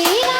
diga.